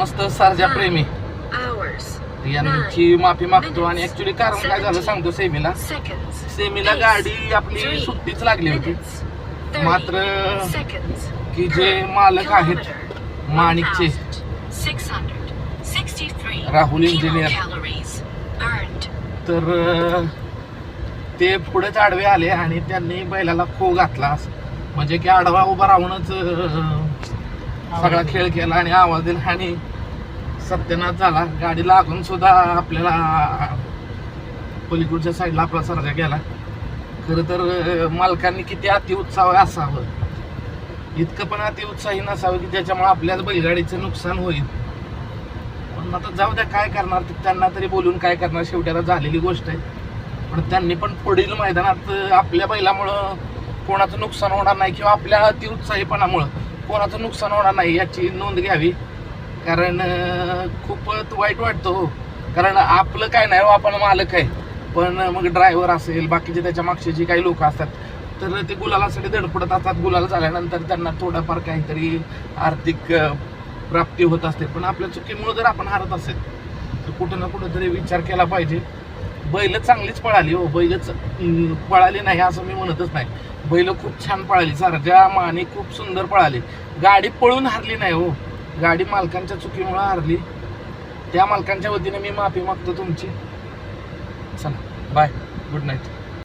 समस्त सारजा प्रेमी. यांची माफी मागतो आणि ऍक्च्युली कारण काय झालं सांगतो सेमीला. सेमीला गाडी आपली सुट्टीच लागली होती. मात्र 30 seconds, की जे मालक आहेत माणिकचे. 663 राहुल इंजिनियर. तर ते पुढेच आडवे आले आणि त्यांनी बैलाला खो घातला. म्हणजे की आडवा उभा राहूनच सगळा खेळ केला आणि आवाज दिला आणि सत्यनाश झाला. गाडी लागून सुद्धा आपल्याला पलीकडच्या साईडला आपला सारखा गेला. खरं तर मालकांनी किती अतिउत्साह असावं. इतकं पण अतिउत्साही नसावं की ज्याच्यामुळे आपल्याच बैलगाडीचं नुकसान होईल. पण आता जाऊ द्या काय करणार त्यांना तरी बोलून काय करणार? शेवट्याला झालेली गोष्ट आहे. पण त्यांनी पण पुढील मैदानात आपल्या बैलामुळं कोणाचं नुकसान होणार नाही किंवा आपल्या अतिउत्साहीपणामुळं कोणाचं नुकसान होणार नाही याची नोंद घ्यावी. कारण खूपच वाईट वाटतो हो. कारण आपलं काय नाही हो आपण मालक आहे. पण मग ड्रायव्हर असेल बाकीचे त्याच्या मागचे जी काही लोक असतात तर ते गुलालासाठी धडपडत असतात. गुलाल झाल्यानंतर त्यांना थोडाफार काहीतरी आर्थिक प्राप्ती होत असते. पण आपल्या चुकीमुळे जर आपण हारत असेल तर कुठं ना कुठं तरी विचार केला पाहिजे. बैल चांगलीच पळाली हो. बैलच पळाली नाही असं मी म्हणतच नाही. बैल खूप छान पळाली. सारख्या माने खूप सुंदर पळाली. गाडी पळून हारली नाही हो. गाडी मालकांच्या चुकीमुळे हरली. त्या मालकांच्या वतीने मी माफी मागतो तुमची. चला बाय गुड नाईट